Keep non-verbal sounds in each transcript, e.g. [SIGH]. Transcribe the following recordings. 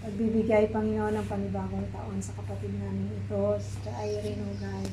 pagbibigay, Panginoon, ng panibagong taon sa kapatid namin ito, sa Irene, O God.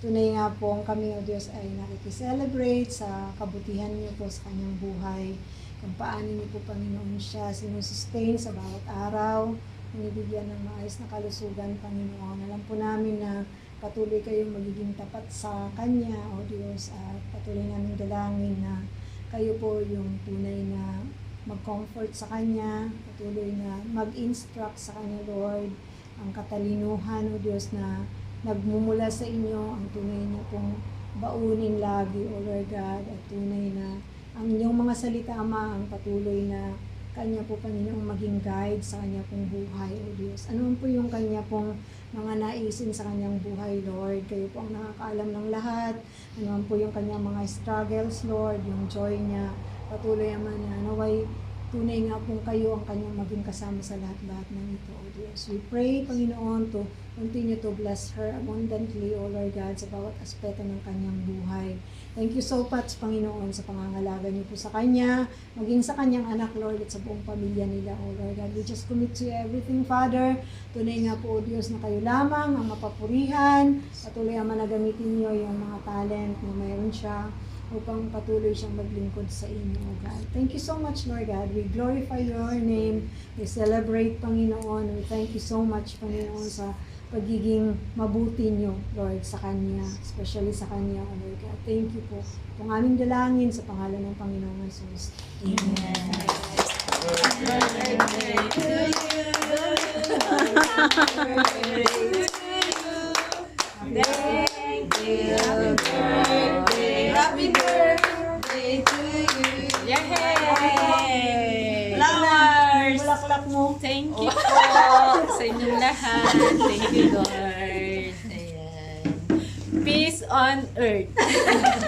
Tunay nga po, kami, O Diyos, ay nakikiselebrate sa kabutihan niyo po sa kanyang buhay. Kung paano niyo po, Panginoon, siya sinusustain sa bawat araw, binibigyan ng maayos na kalusugan, Panginoon. Alam po namin na patuloy kayong magiging tapat sa Kanya, O Diyos, at patuloy namin dalangin na kayo po yung tunay na mag-comfort sa Kanya, patuloy na mag-instruct sa Kanya, Lord, ang katalinuhan, O Diyos, na nagmumula sa inyo, ang tunay na pong baunin lagi, O Lord God, at tunay na ang inyong mga salita, Ama, ang patuloy na Kanya po, Panginoong, maging guide sa Kanya pong buhay, O Diyos. Ano po yung Kanya pong mga naisin sa Kanyang buhay, Lord. Kayo po ang nakakaalam ng lahat. Ano po yung Kanyang mga struggles, Lord, yung joy niya. Patuloy naman na naway tunay nga pong kayo ang kanyang maging kasama sa lahat-lahat ng ito, O Diyos. We pray, Panginoon, to continue to bless her abundantly, O Lord God, sa bawat aspeto ng kanyang buhay. Thank you so much, Panginoon, sa pangangalaga niyo po sa kanya, maging sa kanyang anak, Lord, at sa buong pamilya nila, O Lord God. We just commit to everything, Father. Tunay nga po, O Diyos, na kayo lamang ang mapapurihan. Patuloy ang managamitin niyo yung mga talent na mayroon siya upang patuloy siyang maglingkod sa inyo, O God. Thank you so much, Lord God. We glorify your name. We celebrate, Panginoon. We thank you so much, Panginoon, sa pagiging mabuti niyo, Lord, sa Kanya, especially sa Kanya, O Lord God. Thank you po. Itong aming dalangin sa pangalan ng Panginoong Jesus. Amen. Happy birthday to you. Yay! Flowers! Bulaklak mo. Thank you po sa inyong lahat. Thank you, Lord. Ayan. Peace on earth.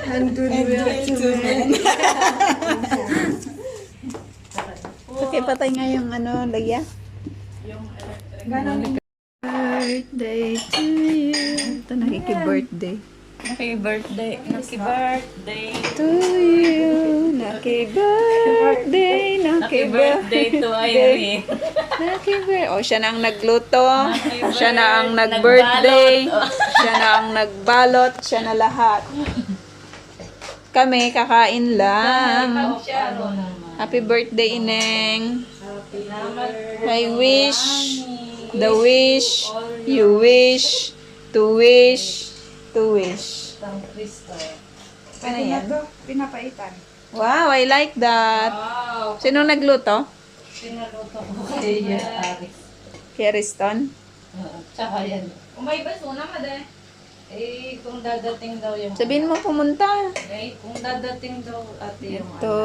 And goodwill to men. [LAUGHS] Okay, patay nga yung ano, lagya. Ganon Birthday to you. Ito, nakiki-birthday. Happy birthday. Happy birthday. To you. Lucky birthday. Happy birthday to Irene. Lucky birthday. O, siya na ang nagluto. Happy Siya na ang birthday. nag-birthday. [LAUGHS] Siya na ang nagbalot. Siya na lahat. Kami, kakain lang. Happy birthday, Ineng. I wish, the wish, you wish, to wish, to wish. Ano yan? Pinapaitan. Wow, I like that. Wow. Sino nagluto? Pinaluto ko kay Aris. Keriston? Tsaka yan. Umay ba suna ma de? Eh, kung dadating daw yung... Sabihin mo pumunta. Eh, kung dadating daw ate yung Ito.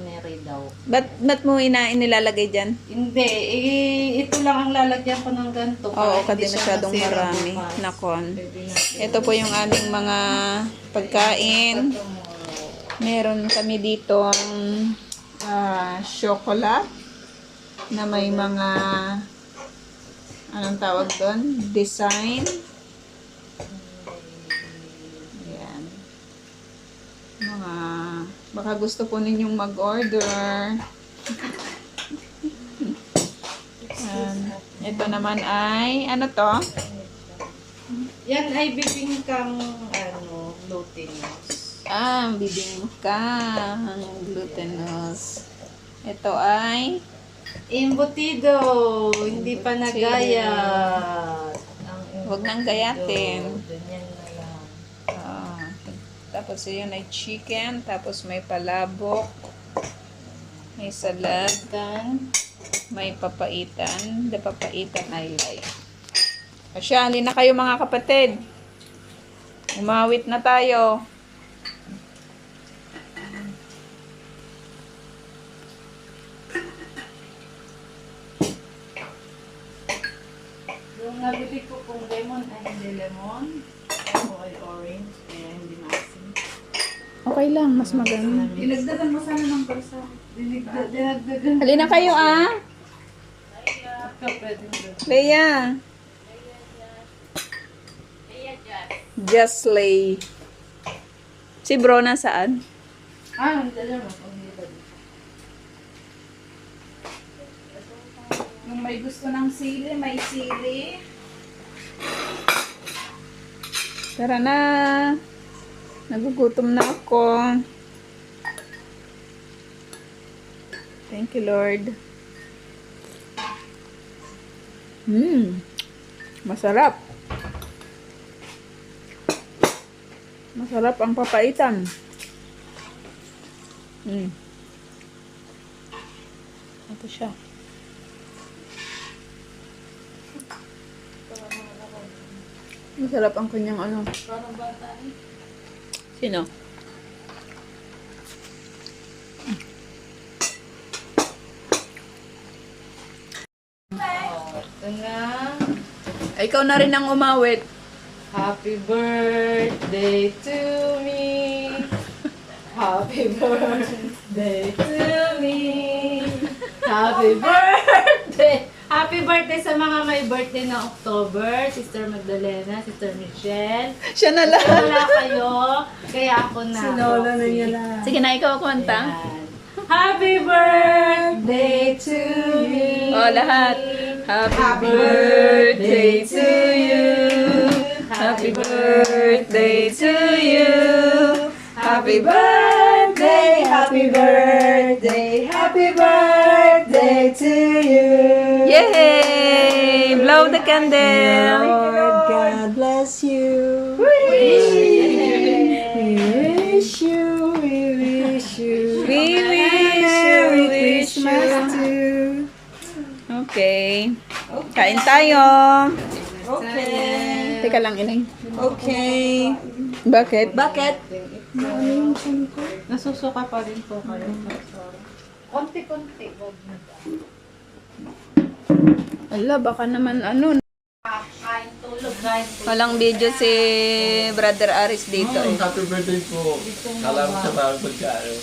Neri daw. Ba't, ba't mo ina inilalagay dyan? Hindi, eh, ito lang ang lalagyan ko ng ganito. Oo, para kasi hindi siya masyadong masira marami. bukas. Nakon. Pwede natin. Ito po yung aming mga pagkain. Meron kami dito ang ah, chocolate na may mga anong tawag doon? Design. Ayan. Mga baka gusto po ninyong mag-order. Ayan. ito naman ay ano to? Yan ay bibingkang ano, glutinous. Ah, bibingka. Glutinous. Ito ay Imbutido, hindi pa nagayat. Ang Huwag nang gayatin. Ganyan na lang. Ah, tapos yun ay chicken, tapos may palabok, may salad, Kan, may papaitan. The papaitan I like. O siya, halina kayo mga kapatid. Umawit na tayo. yung nabili ko kung lemon ay hindi lemon. Ako ay orange, kaya hindi maasim. Okay lang, mas maganda. Dinagdagan mo sana ng balsa. Dinagda- Dinagdagan Halina kayo ah. Leia. Just lay. Si bro nasaan? Ah, hindi alam mo. Yung may gusto ng sili, may sili. Tara na. Nagugutom na ako. Thank you, Lord. Hmm. Masarap. Masarap ang papaitan. Hmm. Ito siya. Masarap ang kanyang ano. Sino? Ito na. Ay, ikaw na rin ang umawit. Happy birthday to me. Happy birthday to me. Happy birthday. Happy birthday sa mga may birthday na October. Sister Magdalena, Sister Michelle. Siya na lang. Wala kayo, kaya ako na. Sinolo na niya lang. Sige na, ikaw kumanta. Ayan. Happy birthday to you. Oh, lahat. Happy birthday to you. Happy birthday to you. Happy birthday, happy birthday, happy birthday to you. Blow the candle. Lord, God bless you. We wish you, we wish you. We wish you, Merry wish Christmas you. too. Okay. Kain tayo. Okay. Teka lang, Inay. Okay. Bakit? Bakit? Nasusuka pa rin po kayo. Konti-konti. Wag na. Ala, baka naman ano. Walang video si Brother Aris dito eh. Happy birthday po. Ko sa bagong pagkain.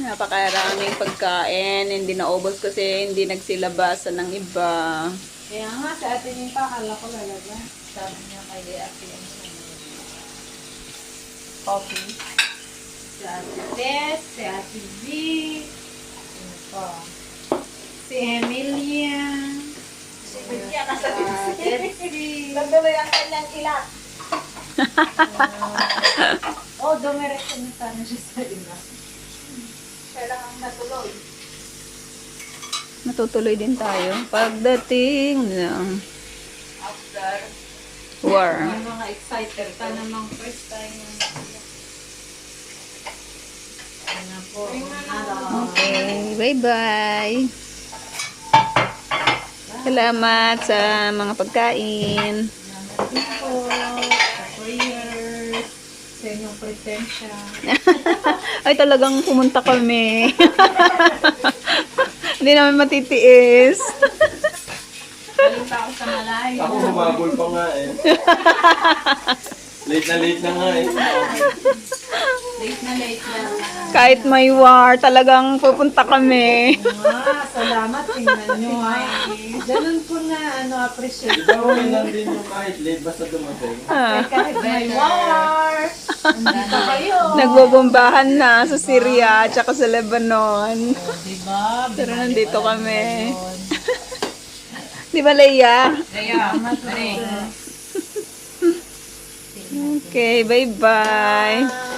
Napakaraming pagkain. Hindi naubos kasi hindi nagsilabasan ng iba. Kaya nga, sa atin yung pakala ko talaga. Sabi niya kay ate yung coffee. Si ate Tess, si ate V. Pa? Si Emilia. Si Emilia, nasa Betsy. Nagdamay ang kanyang ilat. [LAUGHS] oh, dumiretso na sana siya sa ina. Siya lang ang natuloy. Matutuloy din tayo. Pagdating ng After, war. Mga excited ka namang first time na Ano po? Ano? Okay, bye-bye. Salamat sa mga pagkain. po sa prayers, sa inyong presensya. Ay, talagang pumunta kami. [LAUGHS] Hindi namin matitiis. Pa ako sa malayo. Ako humabol pa nga eh. [LAUGHS] late na late na nga eh. Late na late na. Kahit may war, talagang pupunta kami. Ah, salamat. Tingnan nyo ha. Ganun po na ano, appreciate. Okay lang din yung kahit late basta dumating. Ah, Kahit may war. Nandito kayo. nagbobombahan na sa Syria at saka sa Lebanon. Diba? Pero nandito kami. [LAUGHS] Di ba, Leia? Matray. Okay, bye-bye.